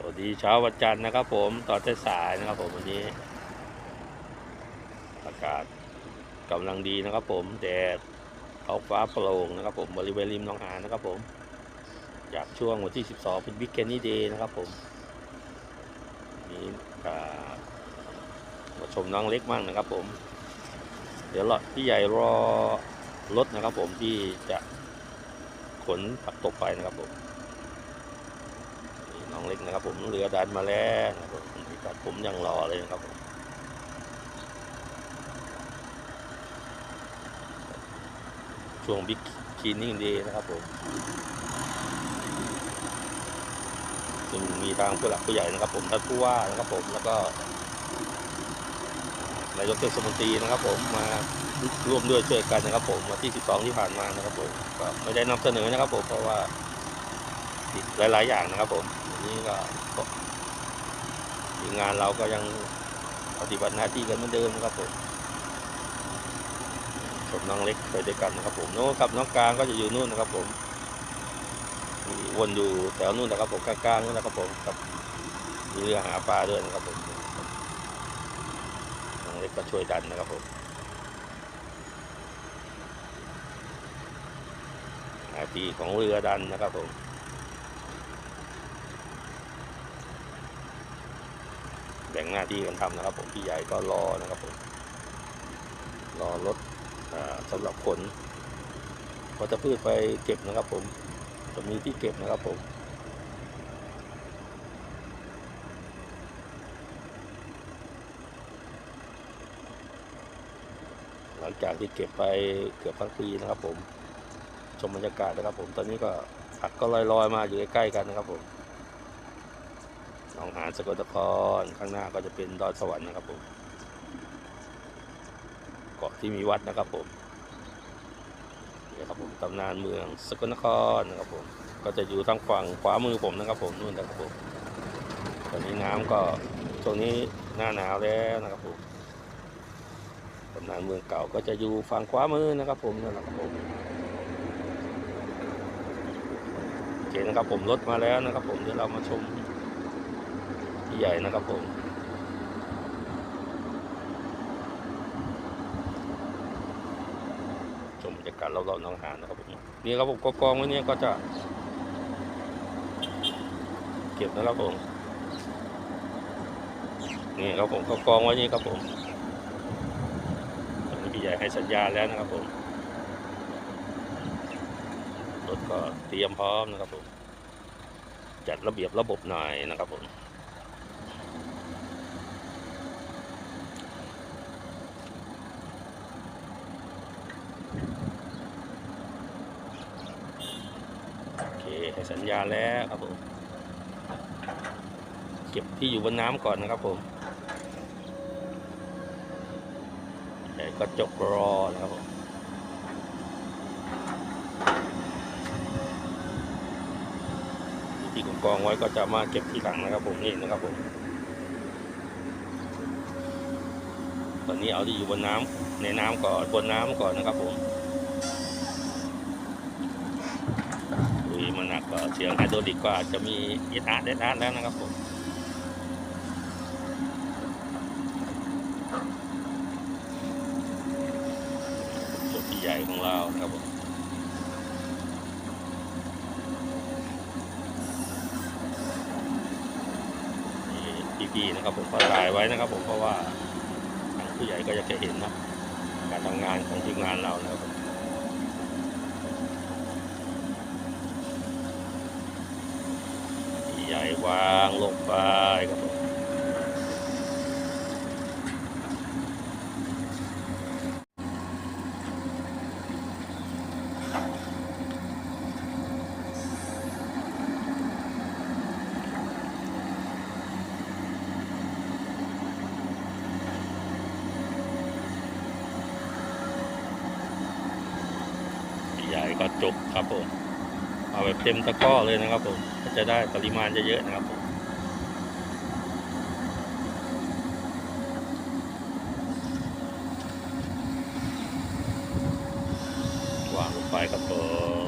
สวัสดีเช้าวันจันทร์นะครับผมตอนสายนะครับผมวันนี้ อากาศกำลังดีนะครับผมแดดท้องฟ้าโปร่งนะครับผมบริเวณริมหนองหานนะครับผม จากช่วงวันที่ 12 เป็นบิ๊กแกนนี่เดย์นะครับผมนี่อ่ามาชมน้องเล็กมั่งนะครับผม เดี๋ยวรอพี่ใหญ่รอรถนะครับผมที่จะขนผักตกไปนะครับผม น้องเล็กนะครับ ผมเรือดันมาแล้วนะครับผมตัดผมยังรอเลยนะครับผมช่วงบิ๊กคีนนิ่งดีนะครับผมซึ่งมีทางผู้หลักผู้ใหญ่นะครับ ผมท่านผู้ว่านะครับผมแล้วก็นายกเทศมนตรีนะครับ ผมมาร่วมด้วยช่วยกันนะครับ ผมวันที่ 12 ที่ผ่านมานะครับผมก็ไม่ได้นำเสนอนะครับ ผมเพราะว่าหลาย ๆ อย่างนะครับผม นี้ก็ทีมงานเราก็ยังปฏิบัติหน้าที่กันเหมือนเดิมนะครับผมชมน้องเล็กไปด้วยกันนะครับผมโน้นครับน้องกลางก็จะอยู่นู่นนะครับผมวนอยู่แถวนู่นนะครับผมกลางๆนู่นนะครับผมกับมีเรือหาปลาด้วยนะครับผมน้องเล็กก็ช่วยดันนะครับผมหน้าที่ของเรือดันนะครับผม แบ่ง หน้าที่กันทำนะครับ ผมพี่ใหญ่ก็รอนะครับผมรอรถอ่าสำหรับขนวัชพืชไปเก็บนะครับ ผมจะมีที่เก็บนะครับผมหลังจากที่เก็บไปเกือบทั้งปีนะครับ ผมชมบรรยากาศนะครับ ผมตอนนี้ก็ผักก็ลอยๆมาอยู่ใกล้ๆกันนะครับผม หนองหานสกลนครข้างหน้าก็จะเป็นดอยสวรรค์นะครับผมเกาะที่มีวัดนะครับผมนี่ครับผมตำนานเมืองสกลนครนะครับผม ก็จะอยู่ทางฝั่งขวามือผมนะครับผมนู่นนะครับผมตอนนี้น้ำก็ช่วงนี้หน้าหนาวแล้วนะครับผมตำนานเมืองเก่าก็จะอยู่ฝั่งขวามือนะครับผมนั่นแหละครับผมโอเคนะครับผมรถมาแล้วนะครับผมเดี๋ยวเรามาชม ใหญ่นะครับผมชมบรรยากาศรอบๆน้องหานนะครับผมนี่ครับผมก็กองไว้เนี่ยก็จะ เก็บนะครับผมนี่ครับผมก็กองไว้นี่ครับผมตอนนี้พี่ใหญ่ให้สัญญาณแล้วนะครับผมรถก็เตรียมพร้อมนะครับผมจัดระเบียบระบบหน่อยนะครับผม โอเค ให้สัญญาแล้วครับผมเก็บที่อยู่บนน้ำก่อนนะครับผมใหญ่ก็จกรอนะครับผมที่กองไว้ก็จะมาเก็บที่หลังนะครับผมนี่นะครับผมตอนนี้เอาที่อยู่บนน้ำในน้ำก่อนบนน้ำก่อนนะครับผม อุยมันหนักก็เสียงไฮโดรลิกก็อาจจะมีเอทาร์เดทอาร์แล้วนะครับผมจุดใหญ่ของเราครับผมนี่พี่ๆนะครับผมขอถ่ายไว้นะครับผมเพราะว่าทางผู้ใหญ่ก็อยากจะเห็นนะการทำงานของทีมงานเรานะครับผม ใหญ่ วางลงไปครับผมใหญ่ก็จบครับผม เอาแบบเต็มตะก้อเลยนะครับผมก็จะได้ปริมาณเยอะๆนะครับผมวางลงไปครับผม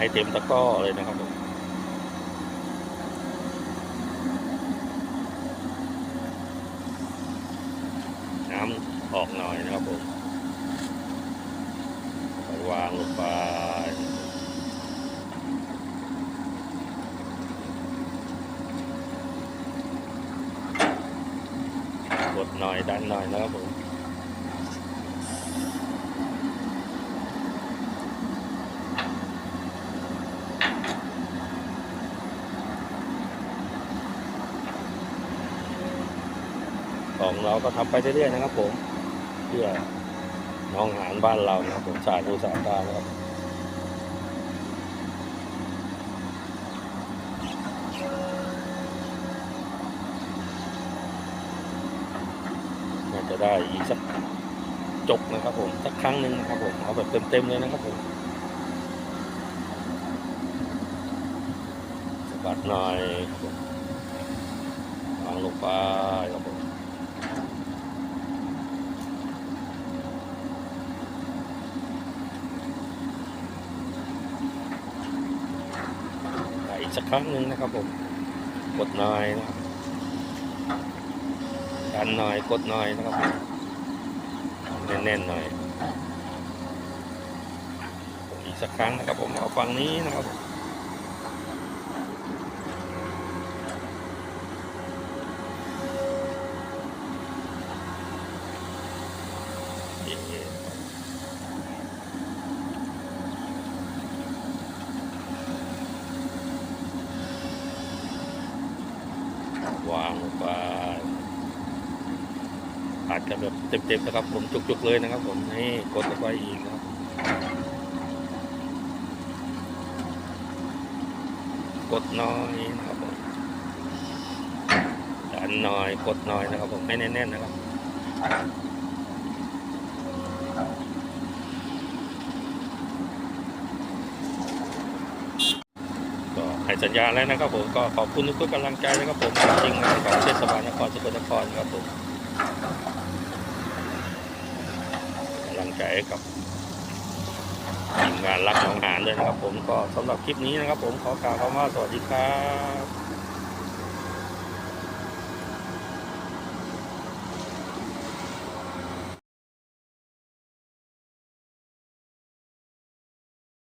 ให้เต็มตะกร้อเลยนะครับผมน้ำออกหน่อยนะครับผมวางลงไปกดหน่อยดันหน่อยนะครับผม เราก็ทำไปเรื่อยๆนะครับ ผมเพื่อน้องหานบ้านเรานะครับผมสาธุสาตานะครับน่าจะได้อีกสักจกนะครับผมสักครั้งหนึ่งนะครับผมเอาแบบเต็มๆเลยนะครับผมสบัดหน่อย วางลงไปครับผม อีก สักครั้งหนึ่งนะครับผมกดหน่อยนะครับดันหน่อยกดหน่อยนะครับแน่นๆหน่อยอีกสักครั้งนะครับผมเอาฝั่งนี้นะครับผมเอ๊ะวางลงไปอัด กันแบบเต็มๆนะครับ ผมจุกๆเลยนะครับ ผมนี่กดลงไปอีกนะครับกดน้อยนะครับผมดันน่อยกดน่อยนะครับ ผมให้แน่นๆนะครับก็ให้สัญญาแล้วนะครับผมก็ขอบคุณทุกๆกำลังใจนะครับผมจริงๆของเทศบาลนครสกลนครครับผมกำลัง ใจให้กับทีมงานรักของหานด้วยนะครับ ผมก็สำหรับคลิปนี้นะครับ ผมขอกล่าวคำว่าสวัสดีครับ